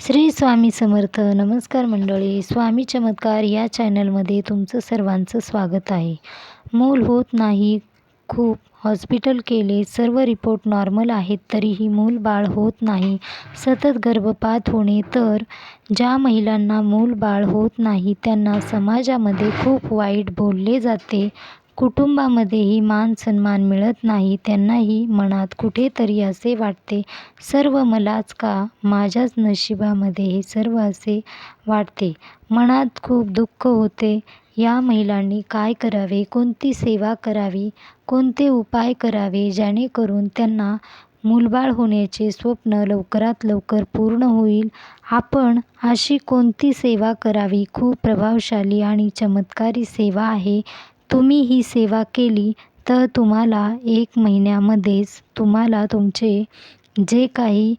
श्री स्वामी समर्थ. नमस्कार मंडळी. स्वामी चमत्कार या चॅनलमध्ये तुमचं सर्वांचं स्वागत आहे. मूल होत नाही खूप हॉस्पिटल केले सर्व रिपोर्ट नॉर्मल आहेत तरीही मूल बाळ होत नाही सतत गर्भपात होणे तर ज्या महिलांना मूल बाळ होत नाही त्यांना समाजामध्ये खूप वाईट बोलले जाते. कुटुंबामध्येही मान सन्मान मिळत नाही त्यांनाही मनात कुठेतरी असे वाटते सर्व मलाच का? माझ्याच नशिबामध्ये हे सर्व असे वाटते. मनात खूप दुःख होते. या महिलांनी काय करावे? कोणती सेवा करावी? कोणते उपाय करावे? जेणेकरून त्यांना मूलबाळ होण्याचे स्वप्न लवकरात लवकर पूर्ण होईल. आपण अशी कोणती सेवा करावी? खूप प्रभावशाली आणि चमत्कारी सेवा आहे. तुम्ही ही सेवा केली तर तुम्हाला एक महिन्यामध्येच तुम्हाला तुमचे जे काही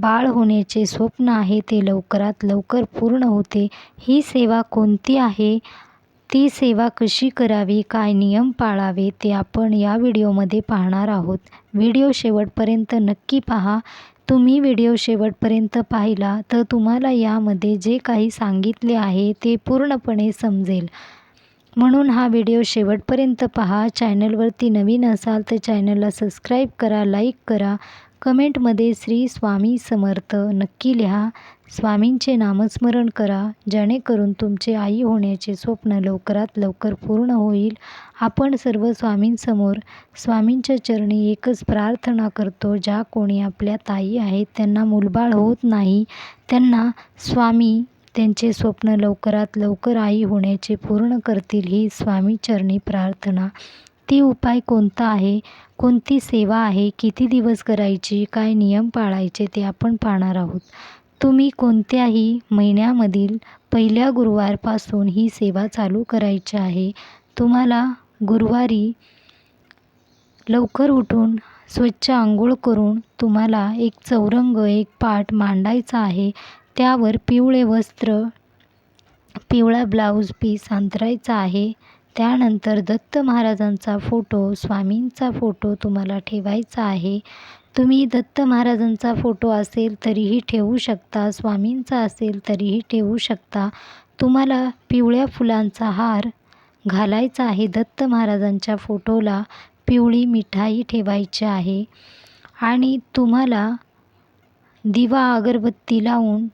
बाळ होण्याचे स्वप्न आहे ते लवकरात लवकर पूर्ण होते. ही सेवा कोणती आहे? ती सेवा कशी करावी? काय नियम पाळावे? ते आपण या व्हिडिओमध्ये पाहणार आहोत. व्हिडिओ शेवटपर्यंत नक्की पहा. तुम्ही व्हिडिओ शेवटपर्यंत पाहिला तर तुम्हाला यामध्ये जे काही सांगितले आहे ते पूर्णपणे समजेल. म्हणून हा व्हिडिओ शेवटपर्यंत पहा. चॅनलवरती नवीन असाल तर चॅनलला सबस्क्राईब करा लाईक करा. कमेंटमध्ये श्री स्वामी समर्थ नक्की लिहा. स्वामींचे नामस्मरण करा. जेणेकरून तुमचे आई होण्याचे स्वप्न लवकरात लवकर पूर्ण होईल. आपण सर्व स्वामींसमोर स्वामींच्या चरणी एकच प्रार्थना करतो ज्या कोणी आपल्या ताई आहेत त्यांना मुलबाळ होत नाही त्यांना स्वामी त्यांचे स्वप्न लवकरात लवकर आई होण्याचे पूर्ण करतील ही स्वामीचरणी प्रार्थना. ती उपाय कोणता आहे? कोणती सेवा आहे? किती दिवस करायची? काय नियम पाळायचे? ते आपण पाहणार आहोत. तुम्ही कोणत्याही महिन्यामधील पहिल्या गुरुवारपासून ही सेवा चालू करायची आहे? तुम्हाला गुरुवारी लवकर उठून स्वच्छ आंघोळ करून तुम्हाला एक चौरंग एक पाठ मांडायचा आहे. त्यावर पिवळे वस्त्र पिवळा ब्लाऊज पीस अंतरायचा आहे. त्यानंतर दत्त महाराजांचा फोटो स्वामींचा फोटो तुम्हाला ठेवायचा आहे. तुम्ही दत्त महाराजांचा फोटो असेल तरीही ठेवू शकता स्वामींचा असेल तरीही ठेवू शकता. तुम्हाला पिवळ्या फुलांचा हार घालायचा आहे. दत्त महाराजांच्या फोटोला पिवळी मिठाई ठेवायची आहे. आणि तुम्हाला दिवा अगरबत्ती लावून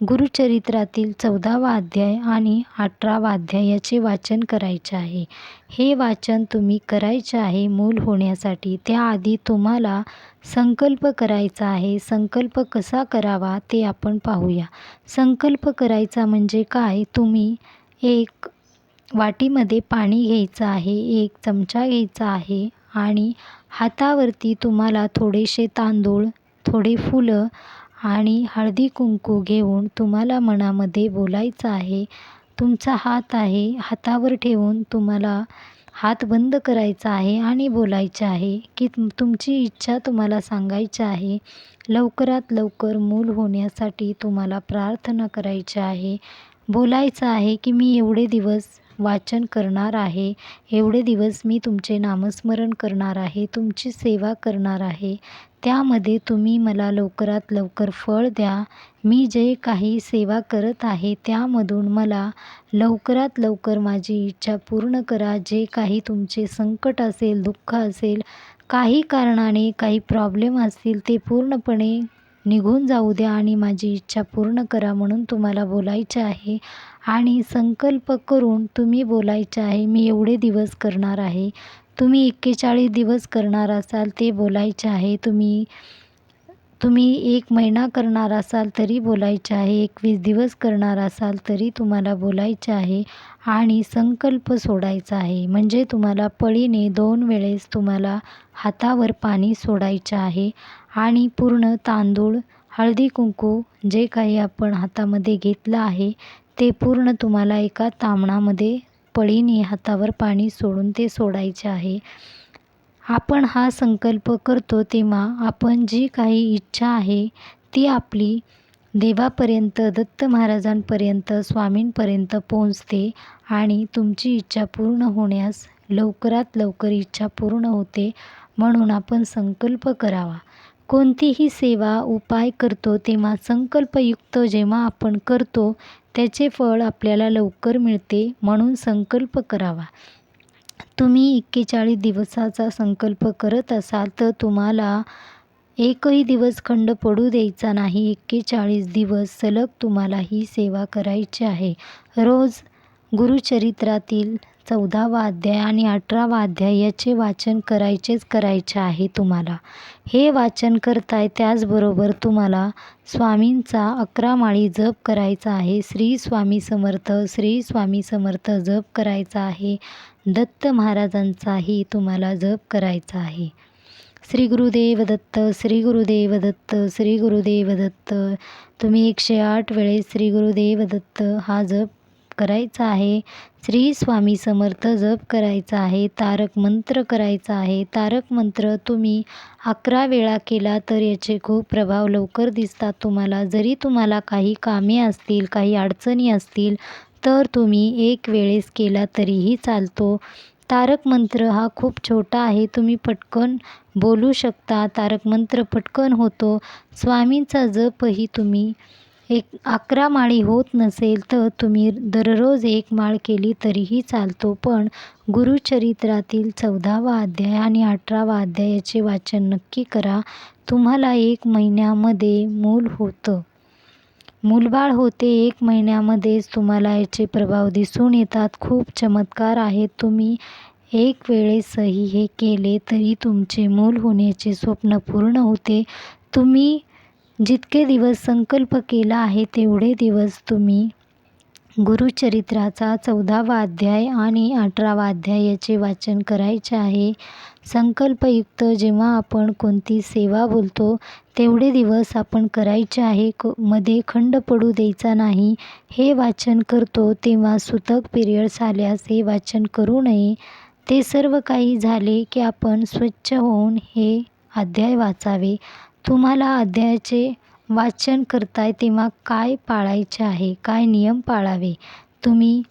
गुरुचरित्रातील चौदावा अध्याय आणि अठरावा अध्याय याचे वाचन करायचे आहे. हे वाचन तुम्ही करायचे आहे मूल होण्यासाठी. त्याआधी तुम्हाला संकल्प करायचा आहे. संकल्प कसा करावा ते आपण पाहूया. संकल्प करायचा म्हणजे काय? तुम्ही एक वाटीमध्ये पाणी घ्यायचं आहे एक चमचा घ्यायचा आहे आणि हातावरती तुम्हाला थोडेसे तांदूळ थोडे फुलं आणि हळदी कुंकू घेऊन तुम्हाला मनामध्ये बोलायचं आहे. तुमचा हात आहे हातावर ठेवून तुम्हाला हात बंद करायचा आहे आणि बोलायचे आहे की तुमची इच्छा तुम्हाला सांगायची आहे. लवकरात लवकर मूल होण्यासाठी तुम्हाला प्रार्थना करायची आहे. बोलायचं आहे की मी एवढे दिवस वाचन करणार आहे एवढे दिवस मी तुमचे नामस्मरण करणार आहे तुमची सेवा करणार आहे. त्यामध्ये तुम्ही मला लवकरात लवकर फळ द्या. मी जे काही सेवा करत आहे त्यामधून मला लवकरात लवकर माझी इच्छा पूर्ण करा. जे काही तुमचे संकट असेल दुःख असेल काही कारणाने काही प्रॉब्लेम असतील ते पूर्णपणे निघून जाऊ द्या आणि माझी इच्छा पूर्ण करा म्हणून तुम्हाला बोलायचे आहे. आणि संकल्प करून तुम्ही बोलायचे आहे मी एवढे दिवस करणार आहे. तुम्ही एक्केचाळीस दिवस करणार असाल ते बोलायचे आहे. तुम्ही तुम्ही एक महिना करणार असाल तरी बोलायचे आहे. एकवीस दिवस करणार असाल तरी तुम्हाला बोलायचे आहे आणि संकल्प सोडायचा आहे. म्हणजे तुम्हाला पळीने दोन वेळेस तुम्हाला हातावर पाणी सोडायचे आहे आणि पूर्ण तांदूळ हळदी कुंकू जे काही आपण हातामध्ये घेतलं आहे ते पूर्ण तुम्हाला एका तांबणामध्ये पळीने हातावर पाणी सोडून ते सोडायचे आहे. आपण हा संकल्प करतो तेव्हा आपण जी काही इच्छा आहे ती आपली देवापर्यंत दत्त महाराजांपर्यंत स्वामींपर्यंत पोहोचते आणि तुमची इच्छा पूर्ण होण्यास लवकरात लवकर इच्छा पूर्ण होते म्हणून आपण संकल्प करावा. कोणतीही सेवा उपाय करतो तेव्हा संकल्पयुक्त जेव्हा आपण करतो त्याचे फळ आपल्याला लवकर मिळते म्हणून संकल्प करावा. तुम्ही एक्केचाळीस दिवसाचा संकल्प करत असाल तर तुम्हाला एकही दिवस खंड पडू द्यायचा नाही. एक्केचाळीस दिवस सलग तुम्हाला ही सेवा करायची आहे. रोज गुरुचरित्रातील चौदावा अध्याय आणि अठरावा अध्याय याचे वाचन करायचेच करायचे आहे तुम्हाला. हे वाचन करताय त्याचबरोबर तुम्हाला स्वामींचा अकरा माळी जप करायचा आहे. श्री स्वामी समर्थ श्री स्वामी समर्थ जप करायचा आहे. दत्त महाराजांचाही तुम्हाला जप करायचा आहे. श्री गुरुदेव दत्त श्री गुरुदेव दत्त श्री गुरुदेव दत्त तुम्ही एकशे आठ वेळेस श्री गुरुदेव दत्त हा जप करायचा आहे. श्री स्वामी समर्थ जप करायचा आहे. तारक मंत्र करायचा आहे. तारक मंत्र तुम्ही अकरा वेळा केला तर याचे खूप प्रभाव लवकर दिसतात तुम्हाला. जरी तुम्हाला काही कामे असतील काही अडचणी असतील तर तुम्ही एक वेळेस केला तरीही चालतो. तारक मंत्र हा खूप छोटा आहे. तुम्ही पटकन बोलू शकता. तारक मंत्र पटकन होतो. स्वामींचा जपही तुम्ही एक अकरा माळी होत नसेल तर तुम्ही दररोज एक माळ केली तरीही चालतो. पण गुरुचरित्रातील चौदावा अध्याय आणि अठरावा अध्यायाचे वाचन नक्की करा. तुम्हाला एक महिन्यामध्ये मूल होतं. मूलबाळ होते एक महिन्यामध्येच तुम्हाला याचे प्रभाव दिसून येतात. खूप चमत्कार आहेत. तुम्ही एक वेळेसही हे केले तरी तुमचे मूल होण्याचे स्वप्न पूर्ण होते. तुम्ही जितके दिवस संकल्प केला आहे तेवढे दिवस तुम्ही गुरुचरित्राचा चौदावा अध्याय आणि अठरावा अध्याय याचे वाचन करायचे आहे. संकल्पयुक्त जेव्हा आपण कोणती सेवा बोलतो तेवढे दिवस आपण करायचे आहे. क मध्ये खंड पडू द्यायचा नाही. हे वाचन करतो तेव्हा सुतक पिरियड्स आल्यास हे वाचन करू नये. ते सर्व काही झाले की आपण स्वच्छ होऊन हे अध्याय वाचावे. तुम्हाला अध्यायाचे वाचन करताय तेव्हा काय पाळायचे आहे? काय नियम पाळावे? तुम्ही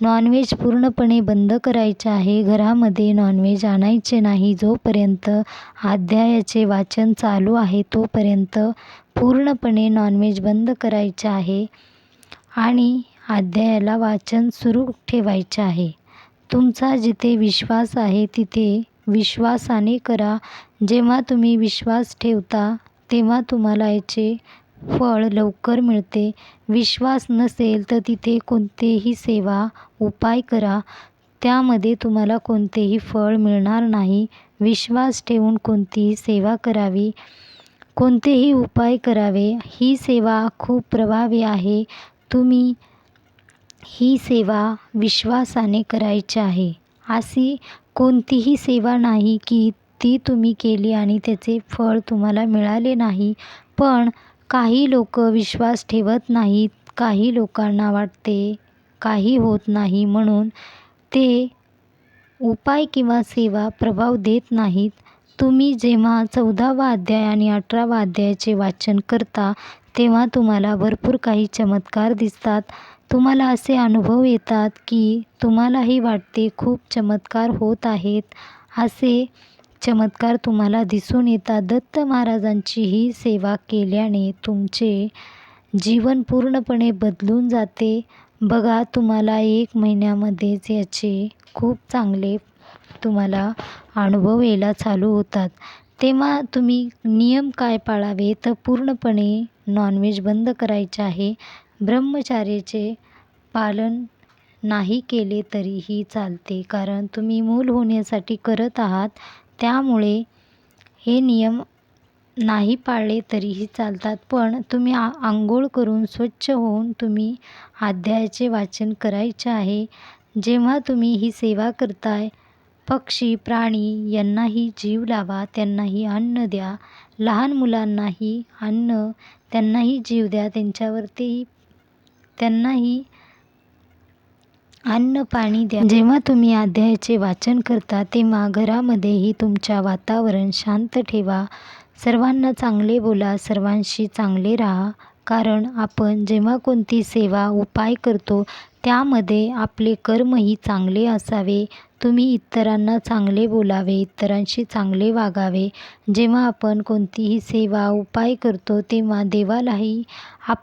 नॉनव्हेज पूर्णपणे बंद करायचे आहे? घरामध्ये नॉनव्हेज आणायचे नाही? जोपर्यंत अध्यायाचे वाचन चालू आहे तोपर्यंत पूर्णपणे नॉनव्हेज बंद करायचे आहे आणि अध्यायाला वाचन सुरू ठेवायचे आहे. तुमचा जिथे विश्वास आहे तिथे विश्वासाने करा. जेव्हा तुम्ही विश्वास ठेवता तेव्हा तुम्हाला याचे फळ लवकर मिळते. विश्वास नसेल तर तिथे कोणतेही सेवा उपाय करा. त्यामध्ये तुम्हाला कोणतेही फळ मिळणार नाही. विश्वास ठेवून कोणतीही सेवा करावी. कोणतेही उपाय करावे. ही सेवा खूप प्रभावी आहे. तुम्ही ही सेवा विश्वासाने करायची आहे. अशी कोणतीही सेवा नाही की ती तुम्ही केली आणि त्याचे फळ तुम्हाला मिळाले नाही. पण काही लोक विश्वास ठेवत नाहीत काही लोकांना वाटते काही होत नाही म्हणून ते उपाय किंवा सेवा प्रभाव देत नाहीत. तुम्ही जेव्हा चौदावा अध्याय आणि अठरावा अध्यायाचे वाचन करता तेव्हा तुम्हाला भरपूर काही चमत्कार दिसतात. तुम्हाला असे अनुभव येतात की तुम्हालाही वाटते खूप चमत्कार होत आहेत. असे चमत्कार तुम्हाला दिसून येतात. दत्त महाराजांची ही सेवा केल्याने तुमचे जीवन पूर्णपणे बदलून जाते. बघा तुम्हाला एक महिन्यामध्येच याचे खूप चांगले तुम्हाला अनुभव यायला चालू होतात. तेव्हा तुम्ही नियम काय पाळावे तर पूर्णपणे नॉनव्हेज बंद करायचे आहे. ब्रह्मचार्याचे पालन नाही केले तरीही चालते. कारण तुम्ही मूल होण्यासाठी करत आहात त्यामुळे हे नियम नाही पाळले तरीही चालतात. पण तुम्ही आ आंघोळ करून स्वच्छ होऊन तुम्ही अध्यायाचे वाचन करायचे आहे. जेव्हा तुम्ही ही सेवा करताय पक्षी प्राणी यांनाही जीव लावा त्यांनाही अन्न द्या. लहान मुलांनाही अन्न त्यांनाही जीव द्या. त्यांच्यावरतीही त्यांनाही अन्न पाणी द्या. जेव्हा तुम्ही अध्यायाचे वाचन करता तेव्हा घरामध्येही तुमच्या वातावरण शांत ठेवा. सर्वांना चांगले बोला सर्वांशी चांगले राहा. कारण आपण जेव्हा कोणती सेवा उपाय करतो त्यामध्ये आपले कर्मही चांगले असावे. तुम्ही इतरांना चांगले बोलावे इतरांशी चांगले वागावे. जेव्हा आपण कोणतीही सेवा उपाय करतो तेव्हा देवालाही आप